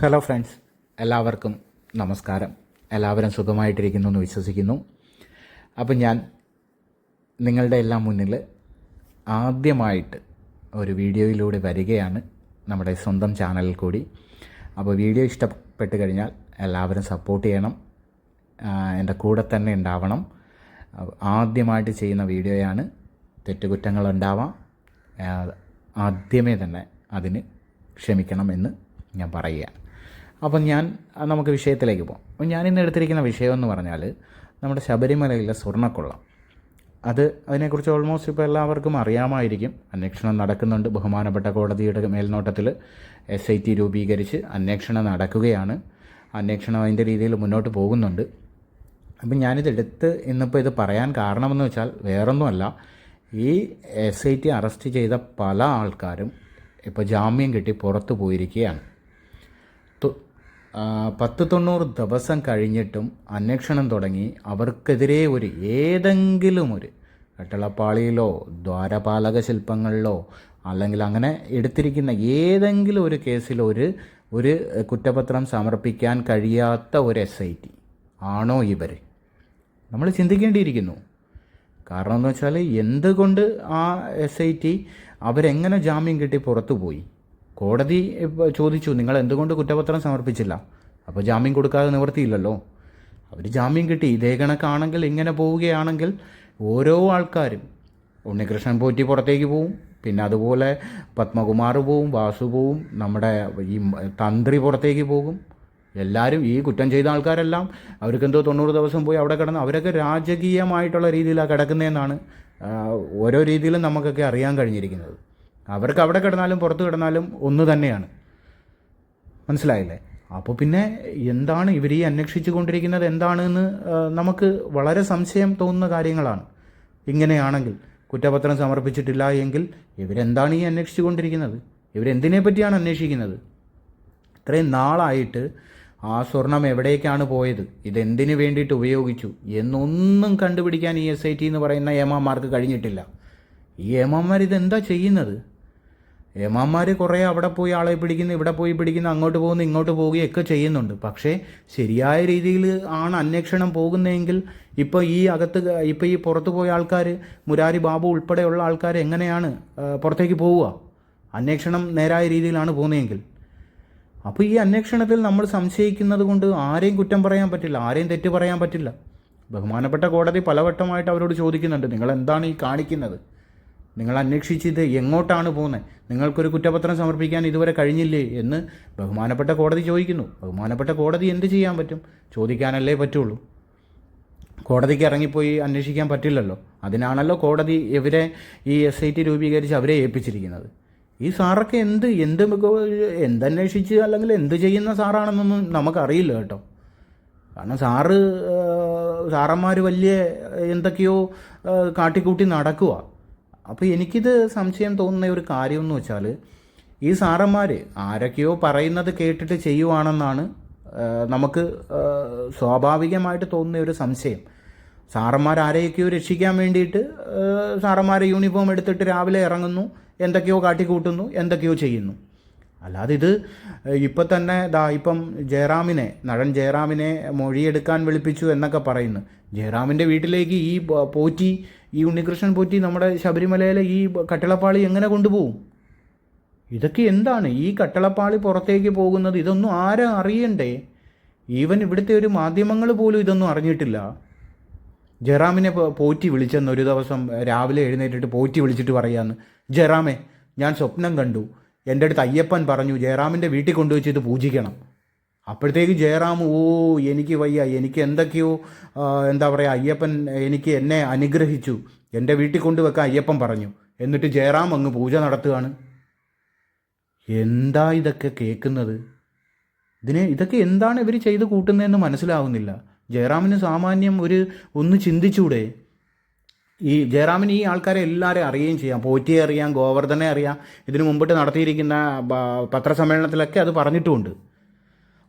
Hello friends എല്ലാവർക്കും നമസ്കാരം. എല്ലാവരും സുഖമായിട്ടിരിക്കുന്നു എന്ന് വിശ്വസിക്കുന്നു. അപ്പം ഞാൻ നിങ്ങളുടെ എല്ലാം മുന്നിൽ ആദ്യമായിട്ട് ഒരു വീഡിയോയിലൂടെ വരികയാണ് നമ്മുടെ സ്വന്തം ചാനലിൽ കൂടി. അപ്പോൾ വീഡിയോ ഇഷ്ടപ്പെട്ട് കഴിഞ്ഞാൽ എല്ലാവരും സപ്പോർട്ട് ചെയ്യണം. എന്റെ കൂടെ തന്നെ ഉണ്ടാവണം. ആദ്യമായിട്ട് ചെയ്യുന്ന വീഡിയോയാണ്. തെറ്റുകുറ്റങ്ങൾ ഉണ്ടാവാം. ആദ്യമേ തന്നെ അതിന് ക്ഷമിക്കണം എന്ന് ഞാൻ പറയുകയാണ്. അപ്പം ഞാൻ നമുക്ക് വിഷയത്തിലേക്ക് പോകാം. അപ്പം ഞാൻ ഇന്ന് എടുത്തിരിക്കുന്ന വിഷയം എന്ന് പറഞ്ഞാൽ നമ്മുടെ ശബരിമലയിലെ സ്വർണക്കൊള്ള. അത് അതിനെക്കുറിച്ച് ഓൾമോസ്റ്റ് ഇപ്പോൾ എല്ലാവർക്കും അറിയാമായിരിക്കും. അന്വേഷണം നടക്കുന്നുണ്ട്. ബഹുമാനപ്പെട്ട കോടതിയുടെ മേൽനോട്ടത്തിൽ എസ് ഐ ടി രൂപീകരിച്ച് അന്വേഷണം നടക്കുകയാണ്. അന്വേഷണം അതിന്റെ രീതിയിൽ മുന്നോട്ട് പോകുന്നുണ്ട്. അപ്പം ഞാനിതെടുത്ത് ഇന്നിപ്പോൾ ഇത് പറയാൻ കാരണമെന്ന് വെച്ചാൽ വേറൊന്നുമല്ല. ഈ എസ് ഐ ടി അറസ്റ്റ് ചെയ്ത പല ആൾക്കാരും ഇപ്പോൾ ജാമ്യം കിട്ടി പുറത്തു പോയിരിക്കുകയാണ്. പത്ത് തൊണ്ണൂറ് ദിവസം കഴിഞ്ഞിട്ടും അന്വേഷണം തുടങ്ങി അവർക്കെതിരെ ഒരു ഏതെങ്കിലും ഒരു കട്ടളപ്പാളിയിലോ ദ്വാരപാലക ശില്പങ്ങളിലോ അല്ലെങ്കിൽ അങ്ങനെ എടുത്തിരിക്കുന്ന ഏതെങ്കിലും ഒരു കേസിൽ ഒരു ഒരു കുറ്റപത്രം സമർപ്പിക്കാൻ കഴിയാത്ത ഒരു എസ് ഐ ടി ആണോ ഇവർ നമ്മൾ ചിന്തിക്കേണ്ടിയിരിക്കുന്നു. കാരണം എന്ന് വെച്ചാൽ എന്തുകൊണ്ട് ആ എസ് ഐ ടി അവരെങ്ങനെ ജാമ്യം കിട്ടി പുറത്തു പോയി കോടതി ചോദിച്ചു നിങ്ങൾ എന്തുകൊണ്ട് കുറ്റപത്രം സമർപ്പിച്ചില്ല? അപ്പോൾ ജാമ്യം കൊടുക്കാതെ നിവർത്തിയില്ലല്ലോ. അവർ ജാമ്യം കിട്ടി. ഇതേ കണക്കാണെങ്കിൽ ഇങ്ങനെ പോവുകയാണെങ്കിൽ ഓരോ ആൾക്കാരും ഉണ്ണികൃഷ്ണൻ പോറ്റി പുറത്തേക്ക് പോവും. പിന്നെ അതുപോലെ പത്മകുമാർ പോവും വാസു പോവും നമ്മുടെ ഈ തന്ത്രി പുറത്തേക്ക് പോകും. എല്ലാവരും ഈ കുറ്റം ചെയ്ത ആൾക്കാരെല്ലാം അവർക്ക് എന്തോ തൊണ്ണൂറ് ദിവസം പോയി അവിടെ കിടന്ന് അവരൊക്കെ രാജകീയമായിട്ടുള്ള രീതിയിലാണ് കിടക്കുന്നതെന്നാണ് ഓരോ രീതിയിലും നമുക്കൊക്കെ അറിയാൻ കഴിഞ്ഞിരിക്കുന്നത്. അവർക്ക് അവിടെ കിടന്നാലും പുറത്ത് കിടന്നാലും ഒന്ന് തന്നെയാണ്. മനസ്സിലായില്ലേ? അപ്പോൾ പിന്നെ എന്താണ് ഇവർ ഈ അന്വേഷിച്ചു കൊണ്ടിരിക്കുന്നത് എന്താണെന്ന് നമുക്ക് വളരെ സംശയം തോന്നുന്ന കാര്യങ്ങളാണ്. ഇങ്ങനെയാണെങ്കിൽ കുറ്റപത്രം സമർപ്പിച്ചിട്ടില്ല എങ്കിൽ ഇവരെന്താണ് ഈ അന്വേഷിച്ചു കൊണ്ടിരിക്കുന്നത്? ഇവരെന്തിനെ പറ്റിയാണ് അന്വേഷിക്കുന്നത്? ഇത്രയും നാളായിട്ട് ആ സ്വർണം എവിടേക്കാണ് പോയത്? ഇതെന്തിനു വേണ്ടിയിട്ട് ഉപയോഗിച്ചു? എന്നൊന്നും കണ്ടുപിടിക്കാൻ ഈ എസ് ഐ ടി എന്ന് പറയുന്ന ഏമാന്മാർക്ക് കഴിഞ്ഞിട്ടില്ല. ഈ ഏമാന്മാർ ഇതെന്താ ചെയ്യുന്നത്? ഏമാന്മാർ കുറേ അവിടെ പോയി ആളെ പിടിക്കുന്നു ഇവിടെ പോയി പിടിക്കുന്നു അങ്ങോട്ട് പോകുന്നു ഇങ്ങോട്ട് പോവുകയൊക്കെ ചെയ്യുന്നുണ്ട്. പക്ഷേ ശരിയായ രീതിയിൽ ആണ് അന്വേഷണം പോകുന്നതെങ്കിൽ ഇപ്പോൾ ഈ അകത്ത് ഇപ്പോൾ ഈ പുറത്തു പോയ ആൾക്കാർ മുരാരി ബാബു ഉൾപ്പെടെയുള്ള ആൾക്കാർ എങ്ങനെയാണ് പുറത്തേക്ക് പോവുക? അന്വേഷണം നേരായ രീതിയിലാണ് പോകുന്നതെങ്കിൽ. അപ്പോൾ ഈ അന്വേഷണത്തിൽ നമ്മൾ സംശയിക്കുന്നത് കൊണ്ട് ആരെയും കുറ്റം പറയാൻ പറ്റില്ല ആരെയും തെറ്റ് പറയാൻ പറ്റില്ല. ബഹുമാനപ്പെട്ട കോടതി പലവട്ടമായിട്ട് അവരോട് ചോദിക്കുന്നുണ്ട് നിങ്ങൾ എന്താണ് ഈ കാണിക്കുന്നത്? നിങ്ങൾ അന്വേഷിച്ചിത് എങ്ങോട്ടാണ് പോകുന്നത്? നിങ്ങൾക്കൊരു കുറ്റപത്രം സമർപ്പിക്കാൻ ഇതുവരെ കഴിഞ്ഞില്ലേ എന്ന് ബഹുമാനപ്പെട്ട കോടതി ചോദിക്കുന്നു. ബഹുമാനപ്പെട്ട കോടതി എന്ത് ചെയ്യാൻ പറ്റും? ചോദിക്കാനല്ലേ പറ്റുള്ളൂ. കോടതിക്ക് ഇറങ്ങിപ്പോയി അന്വേഷിക്കാൻ പറ്റില്ലല്ലോ. അതിനാണല്ലോ കോടതി ഇവരെ ഈ എസ് ഐ ടി രൂപീകരിച്ച് അവരെ ഏൽപ്പിച്ചിരിക്കുന്നത്. ഈ സാറൊക്കെ എന്ത് എന്ത് എന്തന്വേഷിച്ച് അല്ലെങ്കിൽ എന്ത് ചെയ്യുന്ന സാറാണെന്നൊന്നും നമുക്കറിയില്ല കേട്ടോ. കാരണം സാറ് സാറന്മാർ വലിയ എന്തൊക്കെയോ കാട്ടിക്കൂട്ടി നടക്കുക അപ്പോൾ എനിക്കിത് സംശയം തോന്നുന്ന ഒരു കാര്യം എന്ന് വെച്ചാൽ ഈ സാറന്മാർ ആരൊക്കെയോ പറയുന്നത് കേട്ടിട്ട് ചെയ്യുവാണെന്നാണ് നമുക്ക് സ്വാഭാവികമായിട്ട് തോന്നുന്ന ഒരു സംശയം. സാറന്മാർ ആരെയൊക്കെയോ രക്ഷിക്കാൻ വേണ്ടിയിട്ട് സാറന്മാരെ യൂണിഫോം എടുത്തിട്ട് രാവിലെ ഇറങ്ങുന്നു എന്തൊക്കെയോ കാട്ടിക്കൂട്ടുന്നു എന്തൊക്കെയോ ചെയ്യുന്നു. അല്ലാതെ ഇത് ഇപ്പം തന്നെ ദാ ഇപ്പം ജയറാമിനെ നടൻ ജയറാമിനെ മൊഴിയെടുക്കാൻ വിളിപ്പിച്ചു എന്നൊക്കെ പറയുന്നു. ജയറാമിന്റെ വീട്ടിലേക്ക് ഈ പോറ്റി ഈ ഉണ്ണികൃഷ്ണൻ പോറ്റി നമ്മുടെ ശബരിമലയിലെ ഈ കട്ടിളപ്പാളി എങ്ങനെ കൊണ്ടുപോകും? ഇതൊക്കെ എന്താണ്? ഈ കട്ടളപ്പാളി പുറത്തേക്ക് പോകുന്നത് ഇതൊന്നും ആരെ അറിയണ്ടേ? ഈവൻ ഇവിടുത്തെ ഒരു മാധ്യമങ്ങൾ പോലും ഇതൊന്നും അറിഞ്ഞിട്ടില്ല. ജയറാമിനെ പോറ്റി വിളിച്ചെന്ന് ഒരു ദിവസം രാവിലെ എഴുന്നേറ്റിട്ട് പോറ്റി വിളിച്ചിട്ട് പറയാന്ന്. ജയറാമേ ഞാൻ സ്വപ്നം കണ്ടു. എന്റെ അടുത്ത് അയ്യപ്പൻ പറഞ്ഞു ജയറാമിന്റെ വീട്ടിൽ കൊണ്ടുവച്ച് ഇത് പൂജിക്കണം. അപ്പോഴത്തേക്ക് ജയറാം ഓ എനിക്ക് വയ്യ എനിക്ക് എന്തൊക്കെയോ എന്താ പറയുക അയ്യപ്പൻ എനിക്ക് എന്നെ അനുഗ്രഹിച്ചു എന്റെ വീട്ടിൽ കൊണ്ടുവെക്കാൻ അയ്യപ്പൻ പറഞ്ഞു. എന്നിട്ട് ജയറാം അങ്ങ് പൂജ നടത്തുകയാണ്. എന്താ ഇതൊക്കെ കേൾക്കുന്നത്? ഇതിനെ ഇതൊക്കെ എന്താണ് ഇവർ ചെയ്ത് കൂട്ടുന്നതെന്ന് മനസ്സിലാവുന്നില്ല. ജയറാമിന് സാമാന്യം ഒരു ഒന്ന് ചിന്തിച്ചൂടെ? ഈ ജയറാമിന് ഈ ആൾക്കാരെ എല്ലാവരെയും അറിയുകയും ചെയ്യാം. പോറ്റിയെ അറിയാം ഗോവർദ്ധനെ അറിയാം. ഇതിനു മുമ്പിട്ട് നടത്തിയിരിക്കുന്ന പത്രസമ്മേളനത്തിലൊക്കെ അത് പറഞ്ഞിട്ടുമുണ്ട്.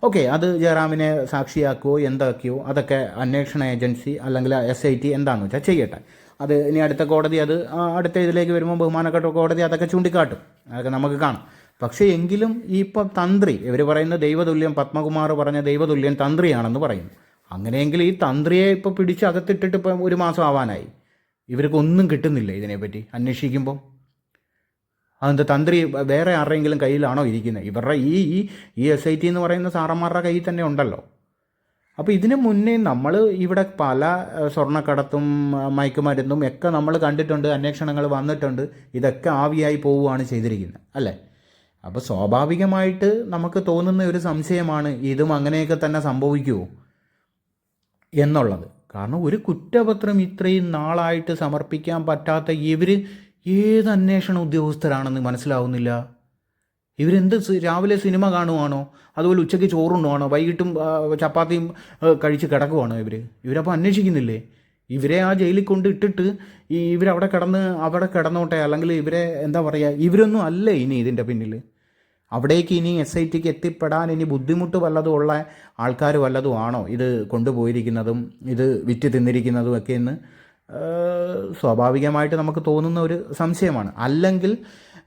ഓക്കെ അത് ജയറാമിനെ സാക്ഷിയാക്കുകയോ എന്താക്കിയോ അതൊക്കെ അന്വേഷണ ഏജൻസി അല്ലെങ്കിൽ എസ് ഐ ടി എന്താണെന്ന് വെച്ചാൽ ചെയ്യട്ടെ. അത് ഇനി അടുത്ത കോടതി അത് അടുത്ത ഇതിലേക്ക് വരുമ്പോൾ ബഹുമാനപ്പെട്ട കോടതി അതൊക്കെ ചൂണ്ടിക്കാട്ടും. അതൊക്കെ നമുക്ക് കാണാം. പക്ഷേ എങ്കിലും ഈ ഇപ്പം തന്ത്രി ഇവർ പറയുന്ന ദൈവതുല്യം പത്മകുമാർ പറഞ്ഞ ദൈവതുല്യം തന്ത്രിയാണെന്ന് പറയുന്നു. അങ്ങനെയെങ്കിൽ ഈ തന്ത്രിയെ ഇപ്പോൾ പിടിച്ച് അകത്തിട്ടിട്ട് ഇപ്പം ഒരു മാസം ആവാനായി. ഇവർക്കൊന്നും കിട്ടുന്നില്ല ഇതിനെപ്പറ്റി. അന്വേഷിക്കുമ്പോൾ അതെന്താ തന്ത്രി വേറെ ആരുടെയെങ്കിലും കയ്യിലാണോ ഇരിക്കുന്നത്? ഇവരുടെ ഈ ഈ എസ് ഐ ടി എന്ന് പറയുന്ന സാറന്മാരുടെ കയ്യിൽ തന്നെ ഉണ്ടല്ലോ. അപ്പോൾ ഇതിനു മുന്നേ നമ്മൾ ഇവിടെ പല സ്വർണക്കടത്തും മയക്കുമരുന്നും ഒക്കെ നമ്മൾ കണ്ടിട്ടുണ്ട് അന്വേഷണങ്ങൾ വന്നിട്ടുണ്ട്. ഇതൊക്കെ ആവിയായി പോവുകയാണ് ചെയ്തിരിക്കുന്നത് അല്ലേ? അപ്പോൾ സ്വാഭാവികമായിട്ട് നമുക്ക് തോന്നുന്ന ഒരു സംശയമാണ് ഇതും അങ്ങനെയൊക്കെ തന്നെ സംഭവിക്കുമോ എന്നുള്ളത്. കാരണം ഒരു കുറ്റപത്രം ഇത്രയും നാളായിട്ട് സമർപ്പിക്കാൻ പറ്റാത്ത ഇവർ ഏത് അന്വേഷണ ഉദ്യോഗസ്ഥരാണെന്ന് മനസ്സിലാവുന്നില്ല. ഇവരെന്ത് രാവിലെ സിനിമ കാണുവാണോ? അതുപോലെ ഉച്ചയ്ക്ക് ചോറുണ്ണുവാണോ? വൈകിട്ടും ചപ്പാത്തിയും കഴിച്ച് കിടക്കുവാണോ ഇവർ ഇവരപ്പോൾ അന്വേഷിക്കുന്നില്ലേ? ഇവരെ ആ ജയിലിൽ കൊണ്ട് ഇട്ടിട്ട് ഈ ഇവരവിടെ കിടന്ന് അവിടെ കിടന്നോട്ടെ? അല്ലെങ്കിൽ ഇവരെ എന്താ പറയുക ഇവരൊന്നും അല്ല ഇനി ഇതിന്റെ പിന്നിൽ അവിടേക്ക് ഇനി എസ് ഐ ടിക്ക് എത്തിപ്പെടാൻ ഇനി ബുദ്ധിമുട്ട് വല്ലതും ഉള്ള ആൾക്കാർ വല്ലതും ആണോ ഇത് കൊണ്ടുപോയിരിക്കുന്നതും ഇത് വിറ്റ് തിന്നിരിക്കുന്നതും ഒക്കെ എന്ന്? സ്വാഭാവികമായിട്ട് നമുക്ക് തോന്നുന്ന ഒരു സംശയമാണ്. അല്ലെങ്കിൽ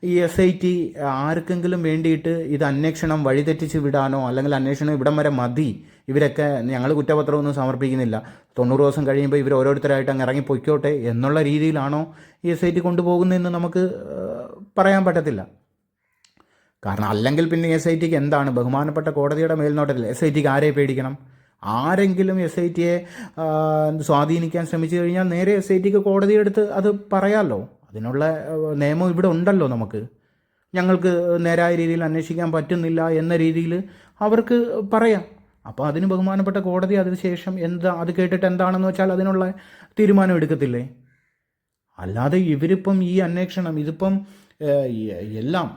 ഈ എസ് ഐ ടി ആർക്കെങ്കിലും വേണ്ടിയിട്ട് ഇത് അന്വേഷണം വഴിതെറ്റിച്ച് വിടാനോ അല്ലെങ്കിൽ അന്വേഷണം ഇവിടം വരെ മതി. ഇവരൊക്കെ ഞങ്ങൾ കുറ്റപത്രമൊന്നും സമർപ്പിക്കുന്നില്ല. തൊണ്ണൂറ് ദിവസം കഴിയുമ്പോൾ ഇവർ ഓരോരുത്തരായിട്ട് അങ്ങ് ഇറങ്ങി പൊയ്ക്കോട്ടെ എന്നുള്ള രീതിയിലാണോ ഈ എസ് ഐ ടി കൊണ്ടുപോകുന്നതെന്ന് നമുക്ക് പറയാൻ പറ്റത്തില്ല. കാരണം അല്ലെങ്കിൽ പിന്നെ എസ് ഐ ടിക്ക് എന്താണ് ബഹുമാനപ്പെട്ട കോടതിയുടെ മേൽനോട്ടത്തിൽ എസ് ഐ ടിക്ക് ആരെ പേടിക്കണം? ആരെങ്കിലും എസ് ഐ ടിയെ സ്വാധീനിക്കാൻ ശ്രമിച്ചു കഴിഞ്ഞാൽ നേരെ എസ് ഐ ടിക്ക് കോടതിയെടുത്ത് അത് പറയാമല്ലോ അതിനുള്ള നിയമം ഇവിടെ ഉണ്ടല്ലോ നമുക്ക്. ഞങ്ങൾക്ക് നേരായ രീതിയിൽ അന്വേഷിക്കാൻ പറ്റുന്നില്ല എന്ന രീതിയിൽ അവർക്ക് പറയാം. അപ്പോൾ അതിന് ബഹുമാനപ്പെട്ട കോടതി അതിനുശേഷം എന്താ അത് കേട്ടിട്ട് എന്താണെന്ന് വെച്ചാൽ അതിനുള്ള തീരുമാനം എടുക്കത്തില്ലേ? അല്ലാതെ ഇവരിപ്പം ഈ അന്വേഷണം ഇതിപ്പം എല്ലാം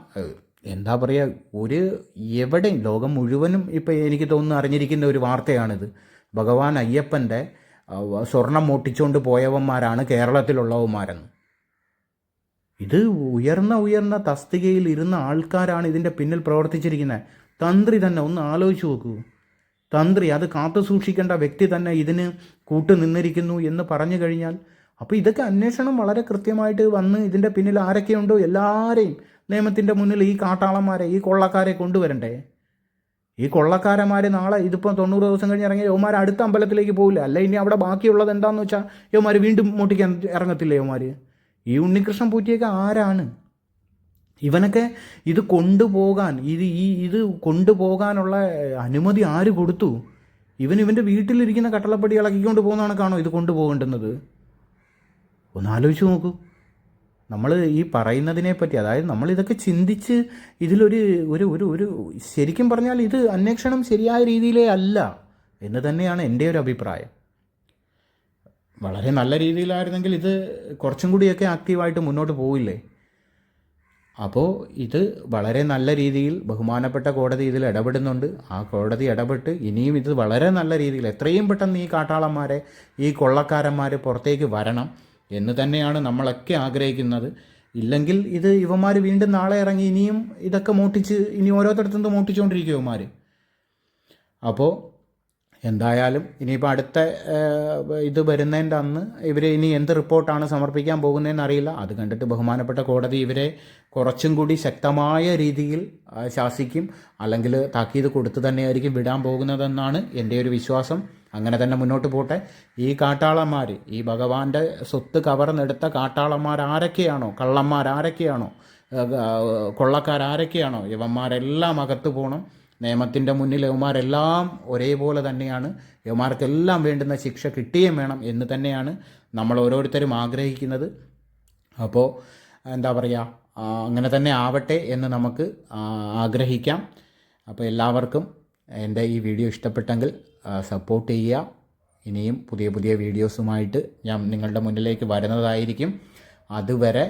എന്താ പറയുക ഒരു എവിടെയും ലോകം മുഴുവനും ഇപ്പം എനിക്ക് തോന്നുന്നു അറിഞ്ഞിരിക്കുന്ന ഒരു വാർത്തയാണിത്. ഭഗവാൻ അയ്യപ്പന്റെ സ്വർണം മോട്ടിച്ചുകൊണ്ട് പോയവന്മാരാണ് കേരളത്തിലുള്ളവന്മാരെന്ന്. ഇത് ഉയർന്ന ഉയർന്ന തസ്തികയിൽ ഇരുന്ന ആൾക്കാരാണ് ഇതിന്റെ പിന്നിൽ പ്രവർത്തിച്ചിരിക്കുന്നത്. തന്ത്രി തന്നെ ഒന്ന് ആലോചിച്ച് നോക്കൂ. തന്ത്രി അത് കാത്തു സൂക്ഷിക്കേണ്ട വ്യക്തി തന്നെ ഇതിന് കൂട്ടു നിന്നിരിക്കുന്നു എന്ന് പറഞ്ഞു കഴിഞ്ഞാൽ അപ്പോൾ ഇതൊക്കെ അന്വേഷണം വളരെ കൃത്യമായിട്ട് വന്ന് ഇതിന്റെ പിന്നിൽ ആരൊക്കെയുണ്ടോ എല്ലാവരെയും നിയമത്തിന്റെ മുന്നിൽ ഈ കാട്ടാളന്മാരെ ഈ കൊള്ളക്കാരെ കൊണ്ടുവരണ്ടേ? ഈ കൊള്ളക്കാരന്മാർ നാളെ ഇതിപ്പോൾ തൊണ്ണൂറ് ദിവസം കഴിഞ്ഞ് ഇറങ്ങിയ യവന്മാർ അടുത്ത അമ്പലത്തിലേക്ക് പോകില്ല അല്ല ഇനി അവിടെ ബാക്കിയുള്ളത് എന്താണെന്ന് വെച്ചാൽ യവന്മാർ വീണ്ടും മോട്ടിക്കാൻ ഇറങ്ങത്തില്ല യവന്മാർ ഈ ഉണ്ണികൃഷ്ണൻ പൂറ്റിയൊക്കെ ആരാണ്? ഇവനൊക്കെ ഇത് കൊണ്ടുപോകാൻ ഇത് ഈ ഇത് കൊണ്ടുപോകാനുള്ള അനുമതി ആര് കൊടുത്തു? ഇവൻ ഇവന്റെ വീട്ടിലിരിക്കുന്ന കട്ടളപ്പടി ഇളക്കിക്കൊണ്ട് പോകുന്നതാണ് കാണോ ഇത് കൊണ്ടുപോകേണ്ടുന്നത്? ഒന്ന് ആലോചിച്ച് നോക്കൂ. നമ്മൾ ഈ പറയുന്നതിനെ പറ്റി അതായത് നമ്മൾ ഇതൊക്കെ ചിന്തിച്ച് ഇതിലൊരു ഒരു ഒരു ഒരു ശരിക്കും പറഞ്ഞാൽ ഇത് അന്വേഷണം ശരിയായ രീതിയിലേ അല്ല എന്ന് തന്നെയാണ് എന്റെ ഒരു അഭിപ്രായം. വളരെ നല്ല രീതിയിലായിരുന്നെങ്കിൽ ഇത് കുറച്ചും കൂടിയൊക്കെ ആക്റ്റീവായിട്ട് മുന്നോട്ട് പോവില്ലേ? അപ്പോൾ ഇത് വളരെ നല്ല രീതിയിൽ ബഹുമാനപ്പെട്ട കോടതി ഇതിൽ ഇടപെടുന്നുണ്ട്. ആ കോടതി ഇടപെട്ട് ഇനിയും ഇത് വളരെ നല്ല രീതിയിൽ എത്രയും പെട്ടെന്ന് ഈ കാട്ടാളന്മാരെ ഈ കൊള്ളക്കാരന്മാർ പുറത്തേക്ക് വരണം. എന്ന് തന്നെയാണ് നമ്മളൊക്കെ ആഗ്രഹിക്കുന്നത്. ഇല്ലെങ്കിൽ ഇത് ഇവന്മാർ വീണ്ടും നാളെ ഇറങ്ങി ഇനിയും ഇതൊക്കെ മോട്ടിച്ച് ഇനി ഓരോരുത്തരത്തുനിന്ന് മോട്ടിച്ചുകൊണ്ടിരിക്കും ഇവന്മാർ അപ്പോൾ എന്തായാലും ഇനിയിപ്പോൾ അടുത്ത ഇത് വരുന്നതിന്റെ അന്ന് ഇവർ ഇനി എന്ത് റിപ്പോർട്ടാണ് സമർപ്പിക്കാൻ പോകുന്നതെന്ന് അറിയില്ല. അത് കണ്ടിട്ട് ബഹുമാനപ്പെട്ട കോടതി ഇവരെ കുറച്ചും കൂടി ശക്തമായ രീതിയിൽ ശാസിക്കും. അല്ലെങ്കിൽ താക്കീത് കൊടുത്ത് തന്നെയായിരിക്കും വിടാൻ പോകുന്നതെന്നാണ് എന്റെ ഒരു വിശ്വാസം. അങ്ങനെ തന്നെ മുന്നോട്ട് പോട്ടെ. ഈ കാട്ടാളന്മാർ ഈ ഭഗവാന്റെ സ്വത്ത് കവർന്നെടുത്ത കാട്ടാളന്മാർ ആരൊക്കെയാണോ കള്ളന്മാർ ആരൊക്കെയാണോ കൊള്ളക്കാരാരൊക്കെയാണോ ഇവന്മാരെല്ലാം അകത്തു പോകണം നിയമത്തിന്റെ മുന്നിൽ യവന്മാരെല്ലാം ഒരേപോലെ തന്നെയാണ്. യവന്മാർക്കെല്ലാം വേണ്ടുന്ന ശിക്ഷ കിട്ടുകയും വേണം എന്ന് തന്നെയാണ് നമ്മൾ ഓരോരുത്തരും ആഗ്രഹിക്കുന്നത്. അപ്പോൾ എന്താ പറയുക അങ്ങനെ തന്നെ ആവട്ടെ എന്ന് നമുക്ക് ആഗ്രഹിക്കാം. അപ്പോൾ എല്ലാവർക്കും എന്റെ ഈ വീഡിയോ ഇഷ്ടപ്പെട്ടെങ്കിൽ സപ്പോർട്ട് ചെയ്യുക. ഇനിയും പുതിയ പുതിയ വീഡിയോസുമായിട്ട് ഞാൻ നിങ്ങളുടെ മുന്നിലേക്ക് വരുന്നതായിരിക്കും. അതുവരെ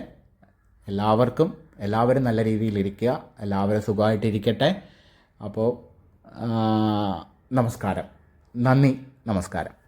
എല്ലാവർക്കും എല്ലാവരും നല്ല രീതിയിൽ ഇരിക്കുക. എല്ലാവരും സുഖമായിട്ടിരിക്കട്ടെ. അപ്പോൾ നമസ്കാരം. നന്ദി. നമസ്കാരം.